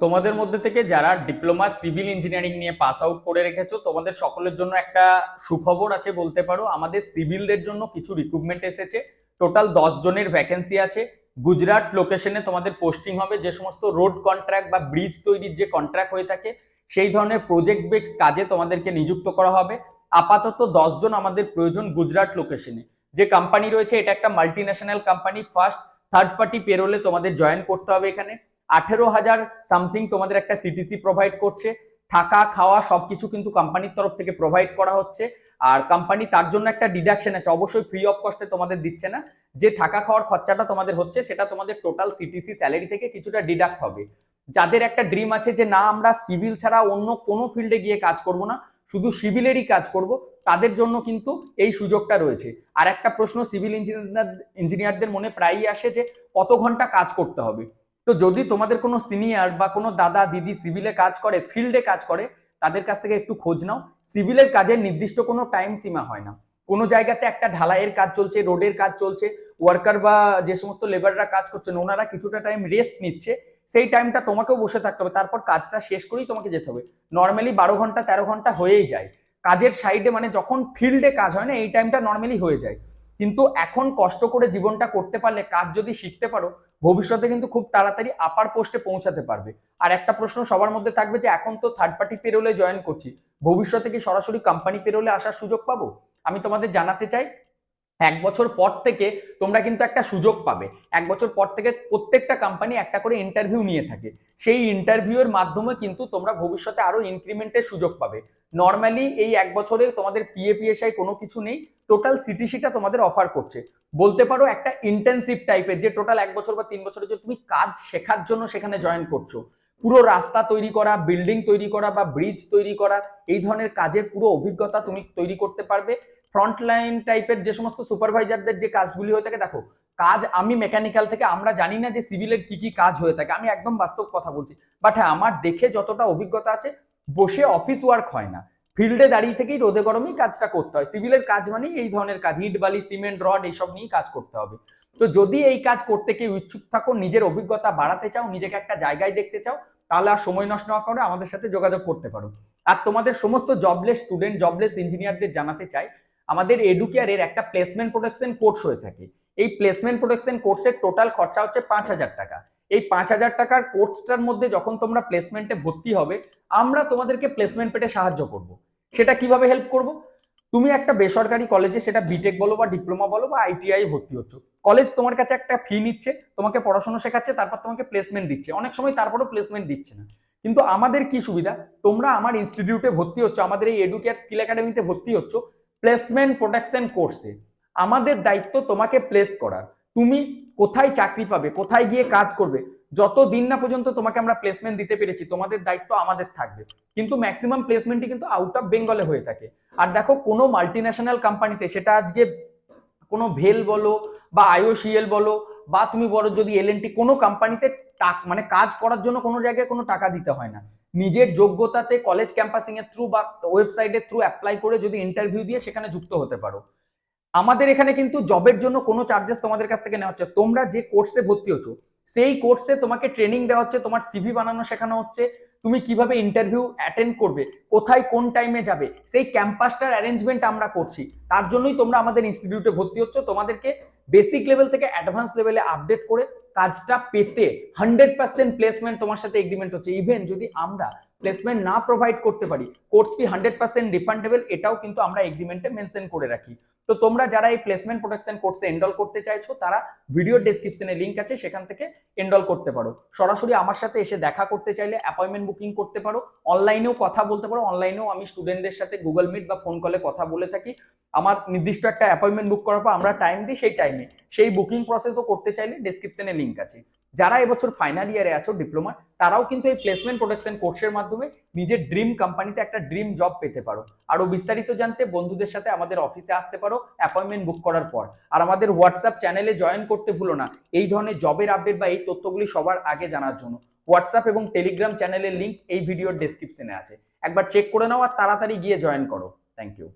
তোমাদের মধ্যে থেকে যারা ডিপ্লোমা সিভিল ইঞ্জিনিয়ারিং নিয়ে পাস আউট করে রেখেছো, তোমাদের সকলের জন্য একটা সুখবর আছে বলতে পারো। আমাদের সিভিলদের জন্য কিছু রিক্রুটমেন্ট এসেছে। টোটাল দশ জনের ভ্যাকেন্সি আছে। গুজরাট লোকেশনে তোমাদের পোস্টিং হবে যে সমস্ত রোড কন্ট্রাক্ট বা ব্রিজ তৈরির যে কন্ট্রাক্ট হয়ে থাকে, সেই ধরনের প্রজেক্ট বেক্স কাজে তোমাদেরকে নিযুক্ত করা হবে। আপাতত জন আমাদের প্রয়োজন গুজরাট লোকেশনে যে কোম্পানি রয়েছে, এটা একটা multi national company first third party পেরোলে তোমাদের জয়েন করতে হবে এখানে। আঠেরো হাজার সামথিং তোমাদের একটা সিটিসি প্রোভাইড করছে। থাকা, খাওয়া সবকিছু কিন্তু কোম্পানির তরফ থেকে প্রোভাইড করা হচ্ছে। আর কোম্পানি তার জন্য একটা ডিডাকশন আছে, অবশ্যই ফ্রি অফ কস্টে তোমাদের দিচ্ছে না। যে থাকা, খাওয়ার খরচাটা তোমাদের হচ্ছে, সেটা তোমাদের টোটাল সিটিসি স্যালারি থেকে কিছুটা ডিডাক্ট হবে। যাদের একটা ড্রিম আছে যে না, আমরা সিভিল ছাড়া অন্য কোনো ফিল্ডে গিয়ে কাজ করব না, শুধু সিভিলেরই কাজ করব, তাদের জন্য কিন্তু এই সুযোগটা রয়েছে। আর একটা প্রশ্ন সিভিল ইঞ্জিনিয়ার ইঞ্জিনিয়ারদের মনে প্রায়ই আসে যে কত ঘণ্টা কাজ করতে হবে? তো যদি তোমাদের কোনো সিনিয়র বা কোনো দাদা দিদি সিভিলে কাজ করে ফিল্ডে কাজ করে তাদের কাছ থেকে একটু খোঁজ নাও। সিভিলের কাজের নির্দিষ্ট কোনো টাইম সীমা হয় না। কোনো জায়গাতে একটা ঢালাইয়ের কাজ চলছে রোডের কাজ চলছে ওয়ার্কার বা যে সমস্ত লেবাররা কাজ করছেন ওনারা কিছুটা টাইম রেস্ট নিচ্ছে। সেই টাইমটা তোমাকেও বসে থাকতে হবে। তারপর কাজটা শেষ করেই তোমাকে যেতে হবে। নর্মালি বারো ঘণ্টা তেরো ঘণ্টা হয়েই যায়। কাজের সাইডে মানে যখন ফিল্ডে কাজ হয় না এই টাইমটা নর্মালি হয়ে যায়। কিন্তু এখন কষ্ট করে জীবনটা করতে পারলে, কাজ যদি শিখতে পারো, ভবিষ্যতে কিন্তু খুব তাড়াতাড়ি আপার পোস্টে পৌঁছাতে পারবে। আর একটা প্রশ্ন সবার মধ্যে থাকবে যে, এখন তো থার্ড পার্টি পেরোলে জয়েন করছি। ভবিষ্যতে কি সরাসরি কোম্পানি পেরোলে আসার সুযোগ পাবো? আমি তোমাদের জানাতে চাই এক বছর পর থেকে তোমরা কিন্তু একটা সুযোগ পাবে। এক বছর পর থেকে প্রত্যেকটা কোম্পানি একটা করে ইন্টারভিউ নিয়ে থাকে। সেই ইন্টারভিউয়ের মাধ্যমে কিন্তু তোমরা ভবিষ্যতে আরও ইনক্রিমেন্টের সুযোগ পাবে। নর্মালি এই এক বছরে তোমাদের পিএপিএসআই কোনো কিছু নেই টোটাল সিটিসিটা তোমাদের অফার করছে। বলতে পারো একটা ইন্টেন্সিভ টাইপের যে টোটাল এক বছর বা তিন বছরের জন্য তুমি কাজ শেখার জন্য সেখানে জয়েন করছ। পুরো রাস্তা তৈরি করা বিল্ডিং তৈরি করা বা ব্রিজ তৈরি করা, এই ধরনের কাজের পুরো অভিজ্ঞতা তুমি তৈরি করতে পারবে। ফ্রন্ট লাইন টাইপের যে সমস্ত সুপারভাইজারদের যে কাজগুলি হয়ে থাকে, দেখো, কাজ আমি মেকানিক্যাল থেকে, আমরা জানি না যে সিভিলের কি কি কাজ হয়ে থাকে, আমি একদম বাস্তব কথা বলছি। বাট হ্যাঁ আমার দেখে যতটা অভিজ্ঞতা আছে, বসে অফিস ওয়ার্ক হয় না। ফিল্ডে দাঁড়িয়ে থেকেই রোদে গরমেই কাজটা করতে হয়। সিভিলের কাজ মানেই এই ধরনের কাজ, ইট, বালি, সিমেন্ট, রড, এইসব নিয়েই কাজ করতে হবে। তো যদি এই কাজ করতে কেউ ইচ্ছুক থাকো, নিজের অভিজ্ঞতা বাড়াতে চাও, নিজেকে একটা জায়গায় দেখতে চাও, তাহলে আর সময় নষ্ট না করে আমাদের সাথে যোগাযোগ করতে পারো। আর তোমাদের সমস্ত জবলেস স্টুডেন্ট জবলেস ইঞ্জিনিয়ারদের জানাতে চাই আমাদের এডুকেয়ারের একটা প্লেসমেন্ট প্রোটেকশন কোর্স হয়ে থাকে। এই প্লেসমেন্ট প্রোটেকশন কোর্সের টোটাল খরচা হচ্ছে পাঁচ হাজার টাকা। এই পাঁচ হাজার টাকার কোর্সটার মধ্যে যখন তোমরা প্লেসমেন্টে ভর্তি হবে, আমরা তোমাদেরকে প্লেসমেন্ট পেতে সাহায্য করব। সেটা কীভাবে হেল্প করব? তুমি একটা বেসরকারি কলেজে সেটা বিটেক বলো বা ডিপ্লোমা বলো বা আইটিআই ভর্তি হচ্ছ। কলেজ তোমার কাছে একটা ফি নিচ্ছে, তোমাকে পড়াশোনা শেখাচ্ছে, তারপর তোমাকে প্লেসমেন্ট দিচ্ছে। অনেক সময় তারপরও প্লেসমেন্ট দিচ্ছে না। কিন্তু আমাদের কি সুবিধা? তোমরা আমার ইনস্টিটিউটে ভর্তি হচ্ছ, আমাদের এই এডুকেয়ার স্কিল একাডেমিতে ভর্তি হচ্ছ। প্লেসমেন্ট প্রোটেকশন কোর্সে আমাদের দায়িত্ব তোমাকে প্লেস করার। তুমি কোথায় চাকরি পাবে, কোথায় গিয়ে কাজ করবে, যত দিন না পর্যন্ত তোমাকে আমরা প্লেসমেন্ট দিতে পেরেছি, তোমাদের দায়িত্ব আমাদের থাকবে। কিন্তু ম্যাক্সিমাম প্লেসমেন্টই কিন্তু আউট অফ বেঙ্গলে হয়ে থাকে। আর দেখো, কোনো মাল্টি ন্যাশনাল কোম্পানিতে সেটা আজকে কোনো ভেল বলো বা আইওসিএল বলো বা তুমি বলো যদি এল কোনো কোম্পানিতে টাক মানে কাজ করার জন্য কোনো জায়গায় কোনো টাকা দিতে হয় না। নিজের যোগ্যতাতে কলেজ ক্যাম্পাসিং এর থ্রু বা ওয়েবসাইটের থ্রু অ্যাপ্লাই করে যদি ইন্টারভিউ দিয়ে সেখানে যুক্ত হতে পারো। আমাদের এখানে কিন্তু জবের জন্য কোনো চার্জেস তোমাদের কাছ থেকে নেওয়া হচ্ছে তোমরা যে কোর্সে ভর্তি হচ্ছ সেই কোর্সে তোমাকে ট্রেনিং দেওয়া হচ্ছে, তোমার সিভি বানানো শেখানো হচ্ছে, তুমি কীভাবে ইন্টারভিউ অ্যাটেন্ড করবে, কোথায় কোন টাইমে যাবে, সেই ক্যাম্পাসটার অ্যারেঞ্জমেন্ট আমরা করছি। তার জন্যই তোমরা আমাদের ইনস্টিটিউটে ভর্তি হচ্ছ। তোমাদেরকে বেসিক লেভেল থেকে অ্যাডভান্স লেভেলে আপডেট করে কাজটা পেতে হান্ড্রেড পার্সেন্ট প্লেসমেন্ট তোমার সাথে এগ্রিমেন্ট হচ্ছে। ইভেন যদি আমরা প্লেসমেন্ট না প্রোভাইড করতে পারি course fee hundred percent refundable এটাও কিন্তু আমরা এগ্রিমেন্টে মেনশন করে রাখি। তো তোমরা যারা এই প্লেসমেন্ট প্রোটেকশন কোর্সে এনরোল করতে চাইছো, তারা ভিডিও ডেসক্রিপশনে লিঙ্ক আছে, সেখান থেকে এনরোল করতে পারো। সরাসরি আমার সাথে এসে দেখা করতে চাইলে অ্যাপয়েন্টমেন্ট বুকিং করতে পারো। অনলাইনেও কথা বলতে পারো অনলাইনেও আমি স্টুডেন্টদের সাথে গুগল মিট বা ফোন কলে কথা বলে থাকি। আমার নির্দিষ্ট একটা অ্যাপয়েন্টমেন্ট বুক করার পর আমরা টাইম দিই সেই টাইমে সেই বুকিং প্রসেসও করতে চাইলে ডেসক্রিপশনে লিঙ্ক আছে। যারা এবছর ফাইনাল ইয়ারে আছো ডিপ্লোমা তারাও কিন্তু এই প্লেসমেন্ট প্রোটেকশন কোর্সের মাধ্যমে নিজের ড্রিম কোম্পানিতে একটা ড্রিম জব পেতে পারো। আরও বিস্তারিত জানতে বন্ধুদের সাথে আমাদের অফিসে আসতে পারো অ্যাপয়েন্টমেন্ট বুক করার পর। আর আমাদের হোয়াটসঅ্যাপ চ্যানেলে জয়েন করতে ভুলো না, এই ধরনের জবের আপডেট বা এই তথ্যগুলি সবার আগে জানার জন্য। হোয়াটসঅ্যাপ এবং টেলিগ্রাম চ্যানেলের লিঙ্ক এই ভিডিওর ডেসক্রিপশনে আছে। একবার চেক করে নাও আর তাড়াতাড়ি গিয়ে জয়েন করো। Thank you